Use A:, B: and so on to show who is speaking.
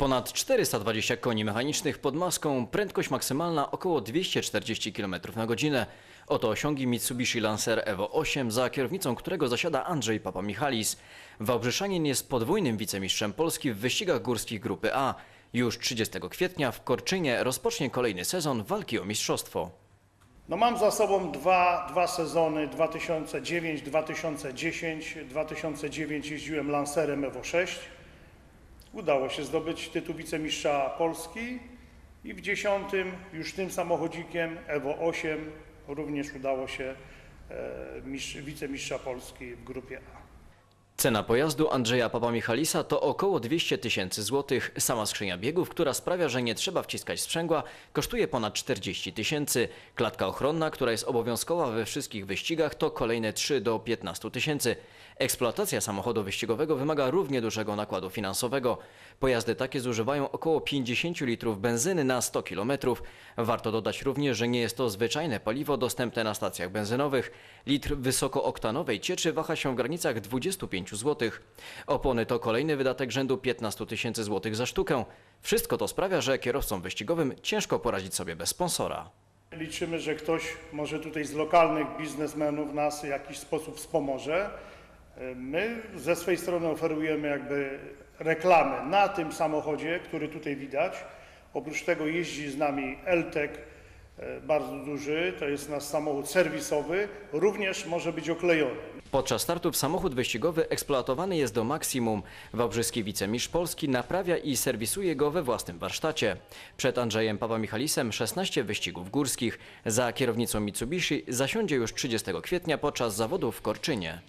A: Ponad 420 koni mechanicznych pod maską, prędkość maksymalna około 240 km na godzinę. Oto osiągi Mitsubishi Lancer Evo 8, za kierownicą którego zasiada Andrzej Papa Michalis. Wałbrzyszanin jest podwójnym wicemistrzem Polski w wyścigach górskich Grupy A. Już 30 kwietnia w Korczynie rozpocznie kolejny sezon walki o mistrzostwo.
B: No mam za sobą dwa, dwa sezony 2009, 2010. 2009 jeździłem Lancerem Evo 6. Udało się zdobyć tytuł wicemistrza Polski i w 10 już tym samochodzikiem Evo 8 również udało się e, mistrz, wicemistrza Polski w grupie A.
A: Cena pojazdu Andrzeja Papa Michalisa to około 200 tysięcy złotych. Sama skrzynia biegów, która sprawia, że nie trzeba wciskać sprzęgła, kosztuje ponad 40 tysięcy. Klatka ochronna, która jest obowiązkowa we wszystkich wyścigach, to kolejne 3 do 15 tysięcy. Eksploatacja samochodu wyścigowego wymaga równie dużego nakładu finansowego. Pojazdy takie zużywają około 50 litrów benzyny na 100 km. Warto dodać również, że nie jest to zwyczajne paliwo dostępne na stacjach benzynowych. Litr wysokooktanowej cieczy waha się w granicach 25 zł. Opony to kolejny wydatek rzędu 15 tysięcy złotych za sztukę. Wszystko to sprawia, że kierowcom wyścigowym ciężko poradzić sobie bez sponsora.
B: Liczymy, że ktoś może tutaj z lokalnych biznesmenów nas w jakiś sposób wspomoże. My ze swojej strony oferujemy jakby reklamę na tym samochodzie, który tutaj widać. Oprócz tego jeździ z nami LTEC, e, bardzo duży, to jest nasz samochód serwisowy, również może być oklejony.
A: Podczas startów samochód wyścigowy eksploatowany jest do maksimum. Wałbrzyski wicemistrz Polski naprawia i serwisuje go we własnym warsztacie. Przed Andrzejem Papa Michalisem 16 wyścigów górskich. Za kierownicą Mitsubishi zasiądzie już 30 kwietnia podczas zawodów w Korczynie.